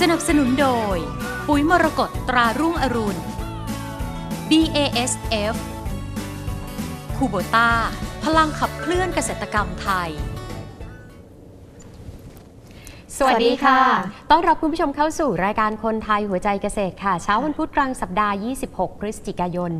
สนับสนุนโดย ปุ๋ยมรกตตรารุ่งอรุณ BASF คูโบต้าพลังขับเคลื่อนเกษตรกรรมไทย สวัสดีค่ะ ต้อนรับคุณผู้ชมเข้าสู่รายการคนไทยหัวใจเกษตรค่ะ เช้าวันพุธกลางสัปดาห์ 26 พฤศจิกายน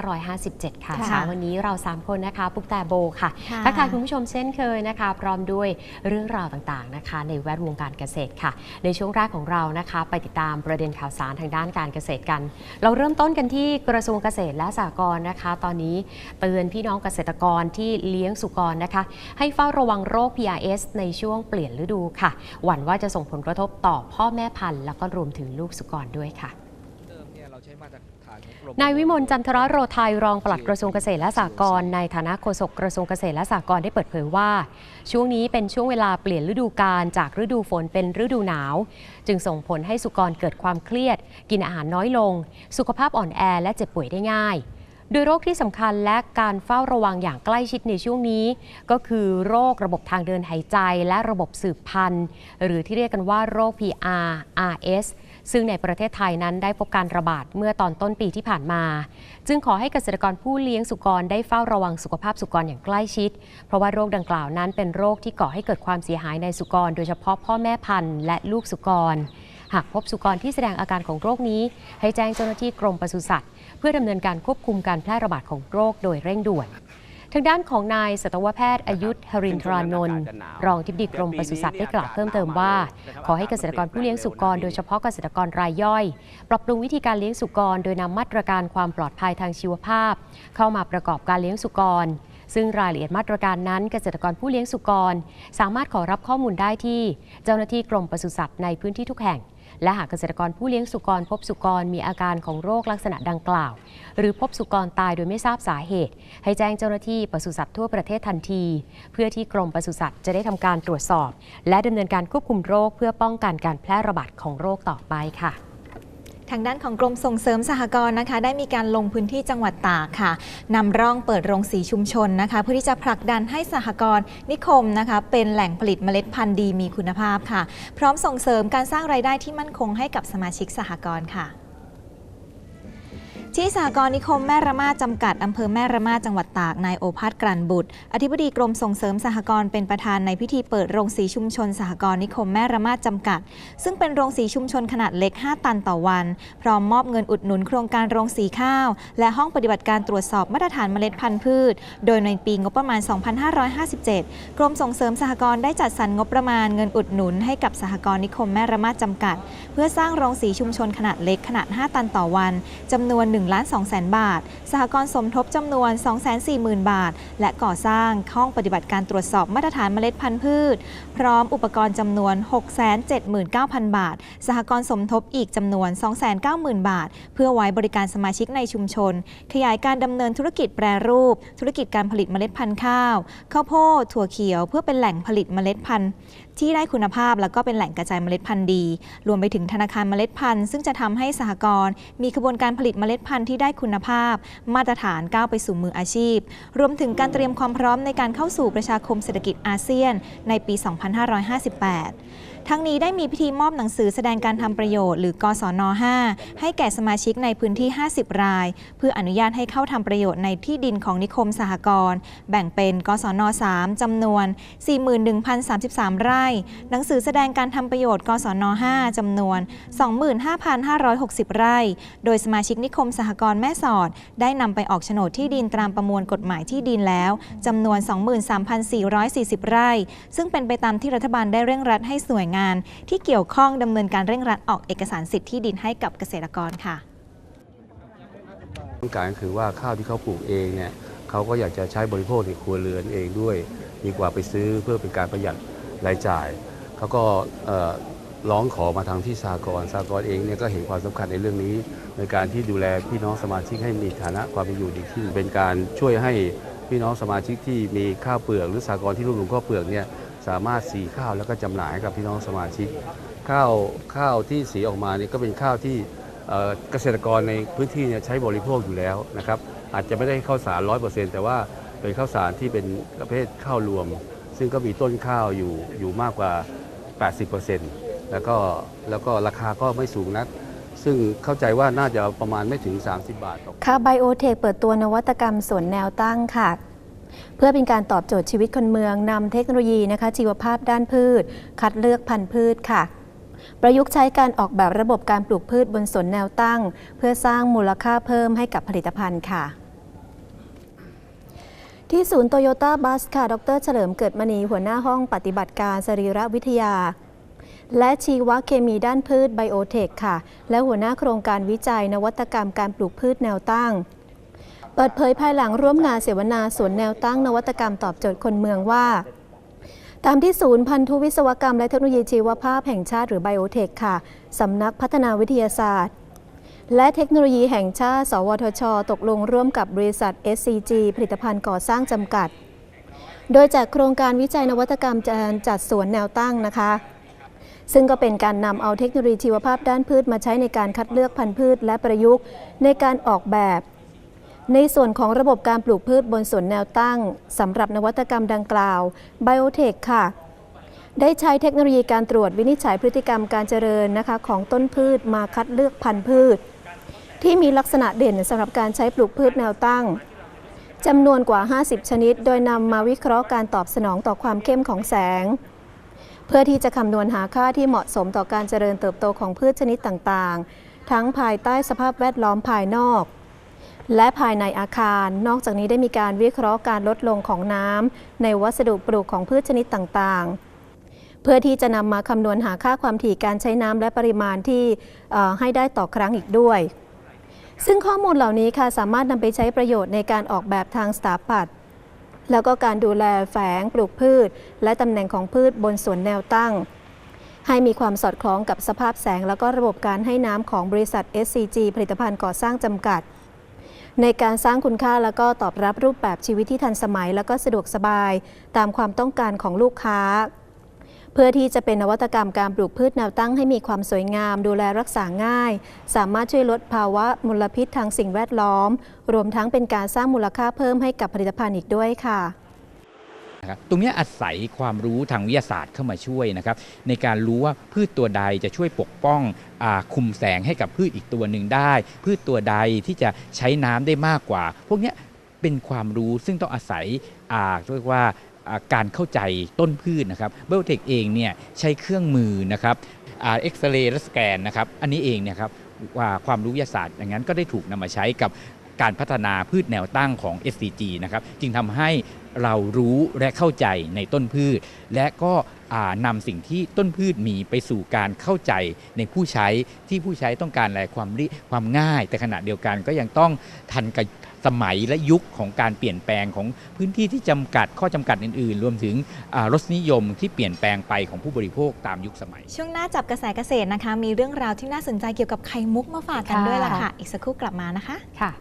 2557 ค่ะค่ะเช้าวันนี้เรา 3 คนนะคะ ปุกแต่โบค่ะค่ะ ทักทายคุณผู้ชมเช่นเคยนะคะ พร้อมด้วยเรื่องราวต่างๆนะคะ ในแวดวงการเกษตรค่ะ ในช่วงแรกของเรานะคะ ไปติดตามประเด็นข่าวสารทางด้านการเกษตรกัน เราเริ่มต้นกันที่กระทรวงเกษตรและสหกรณ์นะคะ ตอนนี้เตือนพี่น้องเกษตรกรที่เลี้ยงสุกรนะคะ ให้เฝ้าระวังโรค PRS ในช่วงเปลี่ยนฤดูค่ะหวั่นว่าจะส่งผลกระทบต่อพ่อแม่พันธุ์แล้วก็รวมถึงลูกสุกรด้วยค่ะเดิมเนี่ยเราใช้มาตรฐานของกรมนายวิมลจันทรโรไทยรองปลัดกระทรวงเกษตรและสหกรณ์ในฐานะโฆษกกระทรวงเกษตรและสหกรณ์ได้เปิดเผยว่า ช่วงนี้เป็นช่วงเวลาเปลี่ยนฤดูกาลจากฤดูฝนเป็นฤดูหนาว จึงส่งผลให้สุกรเกิดความเครียด กินอาหารน้อยลง สุขภาพอ่อนแอและเจ็บป่วยได้ง่าย โดยโรคที่สำคัญและการเฝ้าระวังอย่างใกล้ชิดในช่วงนี้ ก็คือโรคระบบทางเดินหายใจและระบบสืบพันธุ์ หรือที่เรียกกันว่าโรค PR RS ซึ่งในประเทศไทยนั้นได้พบการระบาดเมื่อตอนต้นปีที่ผ่านมา จึงขอให้เกษตรกรผู้เลี้ยงสุกรได้เฝ้าระวังสุขภาพสุกรอย่างใกล้ชิด เพราะว่าโรคดังกล่าวนั้นเป็นโรคที่ก่อให้เกิดความเสียหายในสุกร โดยเฉพาะพ่อแม่พันธุ์และลูกสุกร หากพบสุกรที่แสดงอาการของโรคนี้ ให้แจ้งเจ้าหน้าที่กรมปศุสัตว์ เพื่อดำเนินการควบคุมการแพร่ระบาดของโรคโดยเร่งด่วนทางด้านของนายสัตวแพทย์อายุธหรินทรานนท์รองทิบดีกรมปศุสัตว์ได้กล่าวเพิ่มเติมว่า ขอให้เกษตรกรผู้เลี้ยงสุกร โดยเฉพาะเกษตรกรรายย่อย ปรับปรุงวิธีการเลี้ยงสุกร โดยนำมาตรการความปลอดภัยทางชีวภาพ เข้ามาประกอบการเลี้ยงสุกร ซึ่งรายละเอียดมาตรการนั้น เกษตรกรผู้เลี้ยงสุกร สามารถขอรับข้อมูลได้ที่ เจ้าหน้าที่กรมปศุสัตว์ในพื้นที่ทุกแห่ง และหากเกษตรกรผู้เลี้ยงสุกรพบสุกรมีอาการของโรคลักษณะดังกล่าว หรือพบสุกรตายโดยไม่ทราบสาเหตุ ให้แจ้งเจ้าหน้าที่ปศุสัตว์ทั่วประเทศทันที เพื่อที่กรมปศุสัตว์จะได้ทำการตรวจสอบ และดำเนินการควบคุมโรค เพื่อป้องกันการแพร่ระบาดของโรคต่อไปค่ะ ทางด้านของกรมส่งเสริมสหกรณ์นะคะ ได้มีการลงพื้นที่จังหวัดตากค่ะนำร่องเปิดโรงสีชุมชนนะคะ เพื่อที่จะผลักดันให้สหกรณ์นิคมนะคะ เป็นแหล่งผลิตเมล็ดพันธุ์ดีมีคุณภาพค่ะ พร้อมส่งเสริมการสร้างรายได้ที่มั่นคงให้กับสมาชิกสหกรณ์ค่ะ ที่สหกรณ์นิคมแม่ระมาจำกัด อำเภอแม่ระมาจังหวัดตากนายโอภาสกรันบุตร อธิบดีกรมส่งเสริมสหกรณ์เป็นประธานในพิธีเปิดโรงสีชุมชนสหกรณ์นิคมแม่ระมาจำกัด ซึ่งเป็นโรงสีชุมชนขนาดเล็ก 5 ตันต่อวัน พร้อมมอบเงินอุดหนุนโครงการโรงสีข้าว และห้องปฏิบัติการตรวจสอบมาตรฐานเมล็ดพันธุ์พืช โดยในปีงบประมาณ 2557 กรมส่งเสริมสหกรณ์ได้จัดสรรงบประมาณเงินอุดหนุนให้กับสหกรณ์นิคมแม่ระมาจำกัด เพื่อสร้างโรงสีชุมชนขนาดเล็กขนาด 5 ตันต่อวันจำนวน1 1ล้าน2แสนบาท สหกรณ์สมทบจำนวน 240,000 บาท และก่อสร้างห้องปฏิบัติการตรวจสอบมาตรฐานเมล็ดพันธุ์พืช พร้อมอุปกรณ์จำนวน 679,000 บาท สหกรณ์สมทบอีกจำนวน 290,000 บาท เพื่อไว้บริการสมาชิกในชุมชน ขยายการดำเนินธุรกิจแปรรูป ธุรกิจการผลิตเมล็ดพันธุ์ข้าว ข้าวโพดถั่วเขียว เพื่อเป็นแหล่งผลิตเมล็ดพันธุ์ที่ได้คุณภาพ แล้วก็เป็นแหล่งกระจายเมล็ดพันธุ์ดี รวมไปถึงธนาคารเมล็ดพันธุ์ ซึ่งจะทำให้สหกรณ์มีกระบวนการผลิตเมล็ดพันธุ์ที่ได้คุณภาพ มาตรฐานก้าวไปสู่มืออาชีพ รวมถึงการเตรียมความพร้อมในการเข้าสู่ประชาคมเศรษฐกิจอาเซียน ในปี 2558 ทั้งนี้ได้มีพิธีมอบหนังสือแสดงการทำประโยชน์หรือกศน 5 ให้แก่สมาชิกในพื้นที่ 50 ราย เพื่ออนุญาตให้เข้าทำประโยชน์ในที่ดินของนิคมสหกรณ์แบ่งเป็นกศน 3จำนวน 41,033 ไร่หนังสือแสดงการทำประโยชน์กศน 5จำนวน 25,560 ไร่ โดยสมาชิกนิคมสหกรณ์แม่สอด ได้นำไปออกโฉนดที่ดินตามประมวลกฎหมายที่ดินแล้วจำนวน 23,440 ไร่ ซึ่งเป็นไปตามที่รัฐบาลได้เร่งรัดให้หน่วยงาน ที่เกี่ยวข้องดำเนินการเร่งรัดออกเอกสารสิทธิ์ที่ดินให้กับเกษตรกรค่ะต้องการก็คือว่าข้าวที่เขาปลูกเองเนี่ยเขาก็อยากจะใช้บริโภคในครัวเรือนเองด้วย ดีกว่าไปซื้อเพื่อเป็นการประหยัด รายจ่ายเขาก็ร้องขอมาทางที่สากลสากลเองเนี่ยก็เห็นความสำคัญในเรื่องนี้ ในการที่ดูแลพี่น้องสมาชิกให้มีฐานะความเป็นอยู่ดีขึ้น เป็นการช่วยให้พี่น้องสมาชิกที่มีข้าวเปลือก หรือสากลที่รวบรวมข้าวเปลือกเนี่ยสามารถสีข้าวแล้วก็จำหน่ายให้กับพี่น้องสมาชิก ข้าวข้าวที่สีออกมาเนี่ยก็เป็นข้าวที่เอ่อเกษตรกรในพื้นที่เนี่ยใช้บริโภคอยู่แล้วนะครับอาจจะไม่ได้ข้าวสารร้อยเปอร์เซ็นต์แต่ว่าเป็นข้าวสารที่เป็นประเภทข้าวรวม ซึ่งก็มีต้นข้าวอยู่อยู่มากกว่า 80%แล้วก็แล้วก็ราคาก็ไม่สูงนัก ซึ่งเข้าใจว่าน่าจะประมาณไม่ถึง 30 บาทต่อค่ะไบโอเทคเปิดตัวนวัตกรรมสวนแนวตั้งค่ะเพื่อเป็นการตอบโจทย์ชีวิตคนเมืองนำเทคโนโลยีนะคะ ชีวภาพด้านพืช คัดเลือกพันธุ์พืชค่ะ ประยุกต์ใช้การออกแบบระบบการปลูกพืชบนสวนแนวตั้ง เพื่อสร้างมูลค่าเพิ่มให้กับผลิตภัณฑ์ค่ะ ที่ศูนย์โตโยต้าบัสค่ะ ดรเฉลิมเกิดมณีหัวหน้าห้องปฏิบัติการสรีรวิทยา และชีวเคมีด้านพืชไบโอเทคค่ะ และหัวหน้าโครงการวิจัยนวัตกรรมการปลูกพืชแนวตั้ง เปิดเผยภายหลังร่วมงานเสวนาสวนแนวตั้งนวัตกรรมตอบโจทย์คนเมืองว่า ตามที่ศูนย์พันธุวิศวกรรมและเทคโนโลยีชีวภาพแห่งชาติหรือไบโอเทคค่ะสำนักพัฒนาวิทยาศาสตร์ และเทคโนโลยีแห่งชาติ สวทช ตกลงร่วมกับบริษัท SCG ผลิตภัณฑ์ก่อสร้างจำกัด โดยจากโครงการวิจัยนวัตกรรมการจัดสวนแนวตั้งนะคะ ซึ่งก็เป็นการนำเอาเทคโนโลยีชีวภาพด้านพืชมาใช้ในการคัดเลือกพันธุ์พืช และประยุกต์ในการออกแบบ ในส่วนของระบบการปลูกพืชบนสวนแนวตั้งสำหรับนวัตกรรมดังกล่าว Biotech ค่ะได้ใช้เทคโนโลยีการตรวจวินิจฉัยพฤติกรรมการเจริญนะคะของต้นพืชมาคัดเลือกพันธุ์พืช ที่มีลักษณะเด่นสำหรับการใช้ปลูกพืชแนวตั้งจำนวนกว่า 50 ชนิด โดยนำมาวิเคราะห์การตอบสนองต่อความเข้มของแสง เพื่อที่จะคำนวณหาค่าที่เหมาะสมต่อการเจริญเติบโตของพืชชนิดต่างๆ ทั้งภายใต้สภาพแวดล้อมภายนอก และภายในอาคาร นอกจากนี้ได้มีการวิเคราะห์การลดลงของน้ำในวัสดุปลูกของพืชชนิดต่างๆ เพื่อที่จะนำมาคำนวณหาค่าความถี่การใช้น้ำและปริมาณที่ให้ได้ต่อครั้งอีกด้วย ซึ่งข้อมูลเหล่านี้ค่ะสามารถนำไปใช้ประโยชน์ในการออกแบบทางสถาปัตย์แล้วก็การดูแลแฝงปลูกพืช และตำแหน่งของพืชบนสวนแนวตั้ง ให้มีความสอดคล้องกับสภาพแสง แล้วก็ระบบการให้น้ำของบริษัท SCG ผลิตภัณฑ์ก่อสร้างจำกัด ในการสร้างคุณค่าแล้วก็ตอบรับรูปแบบชีวิตที่ทันสมัย แล้วก็สะดวกสบาย ตามความต้องการของลูกค้า เพื่อที่จะเป็นนวัตกรรมการปลูกพืชแนวตั้งให้มีความสวยงาม ดูแลรักษาง่าย สามารถช่วยลดภาวะมลพิษทางสิ่งแวดล้อม รวมทั้งเป็นการสร้างมูลค่าเพิ่มให้กับผลิตภัณฑ์อีกด้วยค่ะตรงนี้อาศัยความรู้ทางวิทยาศาสตร์เข้ามาช่วยนะครับ ในการรู้ว่าพืชตัวใดจะช่วยปกป้องอคุมแสงให้กับพืชอีกตัวหนึ่งได้ พืชตัวใดที่จะใช้น้ำได้มากกว่า พวกนี้เป็นความรู้ซึ่งต้องอาศัยเรียกว่า การเข้าใจต้นพืชนะครับเบลเทคเองเนี่ยใช้เครื่องมือนะครับเอ็กซเรย์และสแกนนะครับอันนี้เองเนี่ยครับว่าความรู้วิทยาศาสตร์อย่างนั้นก็ได้ถูกนำมาใช้กับการพัฒนาพืชแนวตั้งของ SDG นะครับจึงทำให้เรารู้และเข้าใจในต้นพืช และก็อ่านำสิ่งที่ต้นพืชมีไปสู่การเข้าใจในผู้ใช้ที่ผู้ใช้ต้องการอะไรความริความง่าย แต่ขณะเดียวกันก็ยังต้องทันกับ สมัยและยุคของการเปลี่ยนแปลงของพื้นที่ที่จำกัดข้อจำกัดอื่นๆ รวมถึงอ่ารสนิยมที่เปลี่ยนแปลงไปของผู้บริโภคตามยุคสมัย ช่วงหน้าจับกระแสเกษตรนะคะ มีเรื่องราวที่น่าสนใจเกี่ยวกับไข่มุกมาฝากกันค่ะด้วยล่ะค่ะ อีกสักครู่กลับมานะคะค่ะ